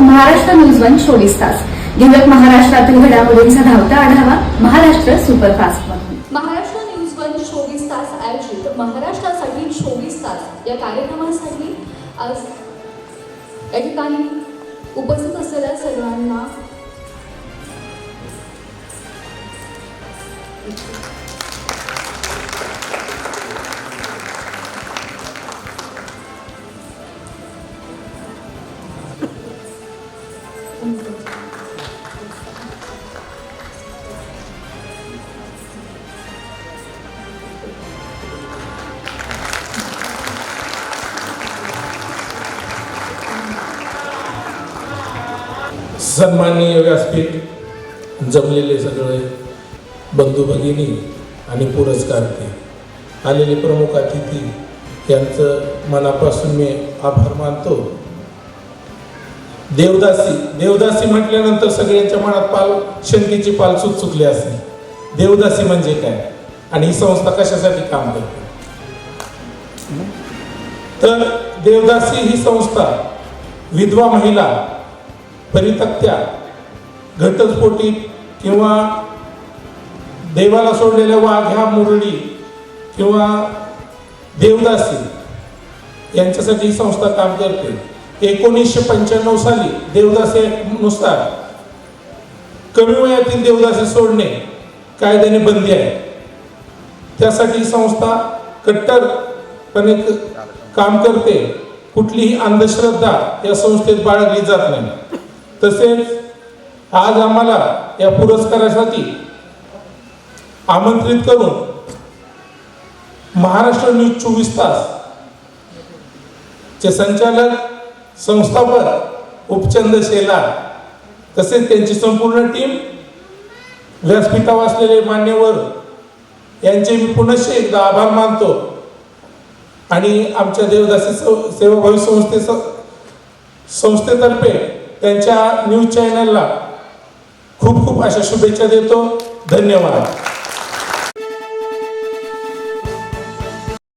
Maharashtra news one चोवीस तास. दिवक महाराष्ट्रातील घडामोडींचा धावता आढावा Maharashtra superfast. Maharashtra news one चोवीस तास आयोजित महाराष्ट्रासाठी चोवीस तास या कार्यक्रमासाठी आज या ठिकाणी उपस्थित असलेल्या सर्वांना सन्माननीय व्यासपीठ जमलेले सगळे बंधू भगिनी आणि पुरस्कारते आलेले प्रमुख अतिथी यांचं मनापासून मी आभार मानतो. देवदासी देवदासी म्हटल्यानंतर सगळ्यांच्या मनात पाल शंकेची पाल चुकली असते देवदासी म्हणजे काय? आणि ही संस्था कशासाठी काम करते? तर देवदासी ही संस्था विधवा महिला परितक्त्या घटस्फोटी किंवा देवाला सोडलेल्या वाघ्या मुरळी किंवा देवदासी यांच्यासाठी ही संस्था काम करते. एकोणीसशे पंच्याण्णव साली देवदासी नुसार कमी वयातील देवदासी सोडणे कायद्याने बंदी आहे. त्यासाठी ही संस्था कट्टरपणे काम करते. कुठलीही अंधश्रद्धा या संस्थेत बाळगली जात नाही. तसेच आज आम्हाला या पुरस्कारासाठी आमंत्रित करून महाराष्ट्र न्यूज चोवीस तास चे संचालक संस्थापक उपचंद शेलार तसेच त्यांची संपूर्ण टीम व्यासपीठावर असलेले मान्यवर यांचे मी पुनश्च एकदा आभार मानतो. आणि आमच्या देवदासी सेवाभावी संस्थे संस्थेतर्फे त्यांच्या न्यूज चॅनलला खूप खूप अशा शुभेच्छा देतो. धन्यवाद.